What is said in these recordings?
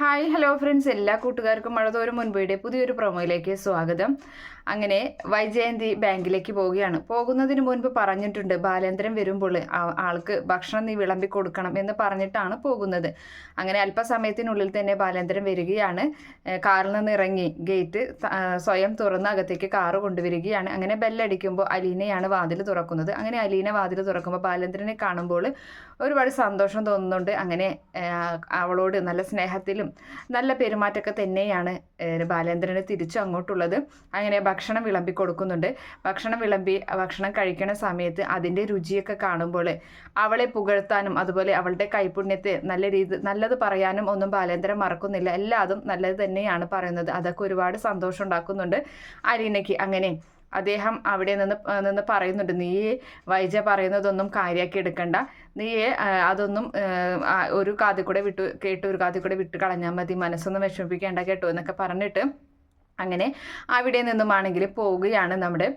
Hi hello friends എല്ലാ കൂട്ടുകാർക്കും മഴതോരും മുൻപയുടെ പുതിയൊരു പ്രൊമോയിലേക്ക് സ്വാഗതം. അങ്ങനെ വൈജയന്തി ബാങ്കിലേക്ക് പോവുകയാണ്. പോകുന്നതിന് മുൻപ് പറഞ്ഞിട്ടുണ്ട് ബാലേന്ദ്രൻ വരുമ്പോൾ ആൾക്ക് ഭക്ഷണം നീ വിളമ്പി കൊടുക്കണം എന്ന് പറഞ്ഞിട്ടാണ് പോകുന്നത്. അങ്ങനെ അല്പസമയത്തിനുള്ളിൽ തന്നെ ബാലേന്ദ്രൻ വരികയാണ്. കാറിൽ നിന്ന് ഇറങ്ങി ഗേറ്റ് സ്വയം തുറന്ന് അകത്തേക്ക് കാറ് കൊണ്ടുവരികയാണ്. അങ്ങനെ ബെല്ലടിക്കുമ്പോൾ അലീനയാണ് വാതിൽ തുറക്കുന്നത്. അങ്ങനെ അലീന വാതിൽ തുറക്കുമ്പോൾ ബാലേന്ദ്രനെ കാണുമ്പോൾ ഒരുപാട് സന്തോഷം തോന്നുന്നുണ്ട്. അങ്ങനെ അവളോട് നല്ല സ്നേഹത്തിലും നല്ല പെരുമാറ്റമൊക്കെ തന്നെയാണ് ബാലേന്ദ്രന് തിരിച്ചു അങ്ങോട്ടുള്ളത്. അങ്ങനെ ഭക്ഷണം വിളമ്പി കൊടുക്കുന്നുണ്ട്. ഭക്ഷണം വിളമ്പി ഭക്ഷണം കഴിക്കണ സമയത്ത് അതിന്റെ രുചിയൊക്കെ കാണുമ്പോൾ അവളെ പുകഴ്ത്താനും അതുപോലെ അവളുടെ കൈപുണ്യത്തെ നല്ല രീതി നല്ലത് പറയാനും ഒന്നും ബാലേന്ദ്രൻ മറക്കുന്നില്ല. എല്ലാതും നല്ലത് തന്നെയാണ് പറയുന്നത്. അതൊക്കെ ഒരുപാട് സന്തോഷം ഉണ്ടാക്കുന്നുണ്ട് അരീനയ്ക്ക്. അങ്ങനെ അദ്ദേഹം അവിടെ നിന്ന് നിന്ന് പറയുന്നുണ്ട് നീ വൈജ പറയുന്നതൊന്നും കാര്യമാക്കി എടുക്കണ്ട. നീ അതൊന്നും ഒരു കാതിൽ കൂടെ വിട്ടു കേട്ട് ഒരു കാതിൽ കൂടെ വിട്ട് കളഞ്ഞാൽ മതി. മനസ്സൊന്നും വിഷമിപ്പിക്കേണ്ട കേട്ടോ എന്നൊക്കെ പറഞ്ഞിട്ട് അങ്ങനെ അവിടെ നിന്നുമാണെങ്കിൽ പോവുകയാണ് നമ്മുടെ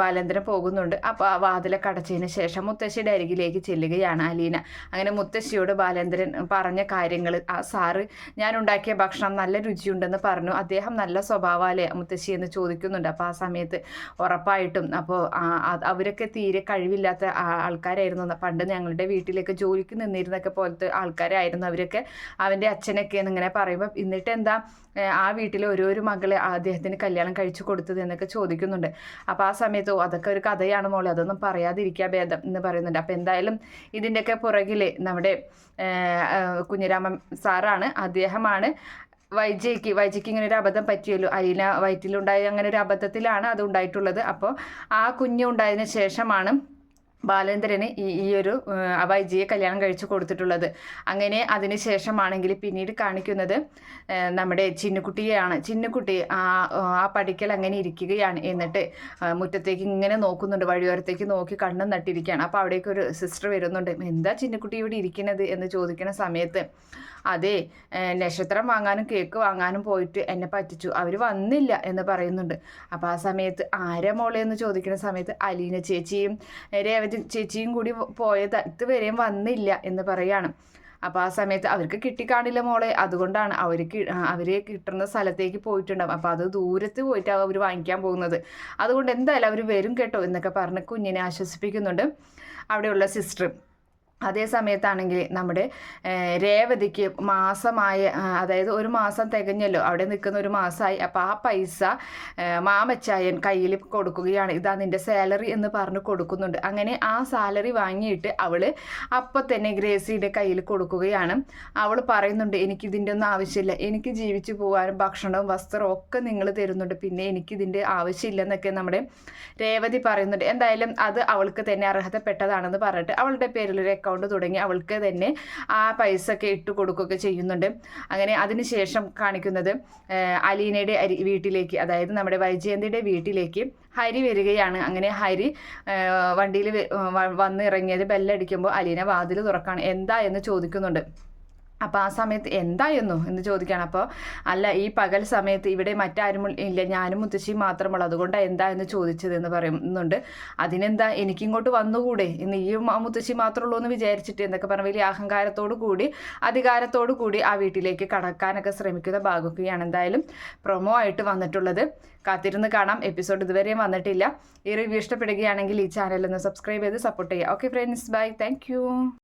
ബാലേന്ദ്രൻ പോകുന്നുണ്ട്. അപ്പോൾ ആ വാതിലൊക്കെ അടച്ചതിന് ശേഷം മുത്തശ്ശിയുടെ അരികിലേക്ക് ചെല്ലുകയാണ് അലീന. അങ്ങനെ മുത്തശ്ശിയോട് ബാലേന്ദ്രൻ പറഞ്ഞ കാര്യങ്ങൾ ആ സാറ് ഞാൻ ഉണ്ടാക്കിയ ഭക്ഷണം നല്ല രുചിയുണ്ടെന്ന് പറഞ്ഞു. അദ്ദേഹം നല്ല സ്വഭാവമല്ലേ? മുത്തശ്ശി എന്ന് ചോദിക്കുന്നുണ്ട്. അപ്പോൾ ആ സമയത്ത് ഉറപ്പായിട്ടും അപ്പോൾ അവരൊക്കെ തീരെ കഴിവില്ലാത്ത ആൾക്കാരായിരുന്നു. പണ്ട് ഞങ്ങളുടെ വീട്ടിലേക്ക് ജോലിക്ക് നിന്നിരുന്നൊക്കെ പോലത്തെ ആൾക്കാരായിരുന്നു അവരൊക്കെ. അവന്റെ അച്ഛനൊക്കെ എന്നിങ്ങനെ പറയുമ്പോൾ എന്നിട്ട് എന്താ ആ വീട്ടിലെ ഓരോരു മകളെ അദ്ദേഹത്തിന് കല്യാണം കഴിച്ചു കൊടുത്തത് എന്നൊക്കെ ചോദിക്കുന്നുണ്ട്. അപ്പോൾ ആ സമയത്ത് "ഓ, അതൊക്കെ ഒരു കഥയാണ് മോളെ അതൊന്നും പറയാതിരിക്കുക ഭേദം എന്ന് പറയുന്നുണ്ട്. അപ്പോൾ എന്തായാലും ഇതിന്റെയൊക്കെ പുറകിൽ നമ്മുടെ കുഞ്ഞിരാമൻ സാറാണ് അദ്ദേഹമാണ്. വൈജയ്ക്ക് വൈജയ്ക്ക് ഇങ്ങനെ ഒരു അബദ്ധം പറ്റിയല്ലോ? അലീന വയറ്റിലുണ്ടായ അങ്ങനെ ഒരു അബദ്ധത്തിലാണ് അത് ഉണ്ടായിട്ടുള്ളത്. അപ്പോൾ ആ കുഞ്ഞ് ഉണ്ടായതിനു ശേഷമാണ് ബാലേന്ദ്രന് ഈ ഈ ഒരു അവൈജിയെ കല്യാണം കഴിച്ചു കൊടുത്തിട്ടുള്ളത്. അങ്ങനെ അതിന് ശേഷമാണെങ്കിൽ പിന്നീട് കാണിക്കുന്നത് നമ്മുടെ ചിന്നുകുട്ടിയെയാണ്. ചിന്നുകുട്ടി ആ ആ പടിക്കൽ അങ്ങനെ ഇരിക്കുകയാണ്. എന്നിട്ട് മുറ്റത്തേക്ക് ഇങ്ങനെ നോക്കുന്നുണ്ട്. വഴിയോരത്തേക്ക് നോക്കി കണ്ണും നട്ടിരിക്കുകയാണ്. അപ്പോൾ അവിടേക്ക് ഒരു സിസ്റ്റർ വരുന്നുണ്ട്. എന്താ ചിന്നുകുട്ടി ഇവിടെ ഇരിക്കുന്നത്? എന്ന് ചോദിക്കുന്ന സമയത്ത് അതെ നക്ഷത്രം വാങ്ങാനും കേക്ക് വാങ്ങാനും പോയിട്ട് എന്നെ പറ്റിച്ചു. അവർ വന്നില്ല എന്ന് പറയുന്നുണ്ട്. അപ്പോൾ ആ സമയത്ത് ആരെ മോളെ? എന്ന് ചോദിക്കുന്ന സമയത്ത് അലീന ചേച്ചിയും രേവതി ചേച്ചിയും കൂടി പോയത് ഇതുവരെയും വന്നില്ല എന്ന് പറയാണ്. അപ്പോൾ ആ സമയത്ത് അവർക്ക് കിട്ടിക്കാണില്ല മോളെ. അതുകൊണ്ടാണ് അവർക്ക് അവർ കിട്ടുന്ന സ്ഥലത്തേക്ക് പോയിട്ടുണ്ടാവും. അപ്പോൾ അത് ദൂരത്ത് പോയിട്ടാണ് അവർ വാങ്ങിക്കാൻ പോകുന്നത്. അതുകൊണ്ട് എന്തായാലും അവർ വരും കേട്ടോ എന്നൊക്കെ പറഞ്ഞ് കുഞ്ഞിനെ ആശ്വസിപ്പിക്കുന്നുണ്ട്. അവിടെയുള്ള സിസ്റ്റർ അതേ സമയത്താണെങ്കിൽ നമ്മുടെ രേവതിക്ക് മാസമായ അതായത് ഒരു മാസം തികഞ്ഞല്ലോ അവിടെ നിൽക്കുന്ന ഒരു മാസമായി അപ്പോൾ ആ പൈസ മാമച്ചായൻ കയ്യിൽ കൊടുക്കുകയാണ്. ഇതാ നിന്റെ സാലറി എന്ന് പറഞ്ഞ് കൊടുക്കുന്നുണ്ട്. അങ്ങനെ ആ സാലറി വാങ്ങിയിട്ട് അവൾ അപ്പം തന്നെ ഗ്രേസിയുടെ കയ്യിൽ കൊടുക്കുകയാണ്. അവൾ പറയുന്നുണ്ട് എനിക്ക് ഇതിന്റെ ഒന്നും ആവശ്യമില്ല. എനിക്ക് ജീവിച്ചു പോകാനും ഭക്ഷണവും വസ്ത്രവും ഒക്കെ നിങ്ങൾ തരുന്നുണ്ട്. പിന്നെ എനിക്കിതിന്റെ ആവശ്യമില്ലെന്നൊക്കെ നമ്മുടെ രേവതി പറയുന്നുണ്ട്. എന്തായാലും അത് അവൾക്ക് തന്നെ അർഹതപ്പെട്ടതാണെന്ന് പറഞ്ഞിട്ട് അവളുടെ പേരിൽ ഒരു അക്കൗണ്ട് തുടങ്ങി അവൾക്ക് തന്നെ ആ പൈസ ഒക്കെ ഇട്ട് കൊടുക്കുകയൊക്കെ ചെയ്യുന്നുണ്ട്. അങ്ങനെ അതിനുശേഷം കാണിക്കുന്നത് അലീനയുടെ അരി വീട്ടിലേക്ക് അതായത് നമ്മുടെ വൈജയന്തിയുടെ വീട്ടിലേക്ക് ഹരി വരികയാണ്. അങ്ങനെ ഹരി വണ്ടിയിൽ വന്നിറങ്ങിയത് ബെല്ലടിക്കുമ്പോൾ അലീന വാതിൽ തുറക്കാണ്. എന്താ എന്ന് ചോദിക്കുന്നുണ്ട്. അപ്പോൾ ആ സമയത്ത് എന്തായിരുന്നു എന്ന് ചോദിക്കുകയാണ്. അപ്പോൾ അല്ല ഈ പകൽ സമയത്ത് ഇവിടെ മറ്റാരും ഇല്ല ഞാനും മുത്തശ്ശിയും മാത്രമുള്ളൂ അതുകൊണ്ടാണ് എന്താ എന്ന് ചോദിച്ചത് എന്ന് പറയുന്നുണ്ട്. അതിനെന്താ എനിക്കിങ്ങോട്ട് വന്നുകൂടെ? ഇന്ന് ഈ മുത്തശ്ശി മാത്രമുള്ളൂ എന്ന് വിചാരിച്ചിട്ട് എന്നൊക്കെ പറഞ്ഞ വലിയ അഹങ്കാരത്തോടു കൂടി അധികാരത്തോടു കൂടി ആ വീട്ടിലേക്ക് കടക്കാനൊക്കെ ശ്രമിക്കുന്ന ഭാഗമൊക്കെയാണ് എന്തായാലും പ്രൊമോ ആയിട്ട് വന്നിട്ടുള്ളത്. കാത്തിരുന്ന് കാണാം. എപ്പിസോഡ് ഇതുവരെയും വന്നിട്ടില്ല. ഈ റിവ്യൂ ഇഷ്ടപ്പെടുകയാണെങ്കിൽ ഈ ചാനൽ ഒന്ന് സബ്സ്ക്രൈബ് ചെയ്ത് സപ്പോർട്ട് ചെയ്യുക. Okay friends bye thank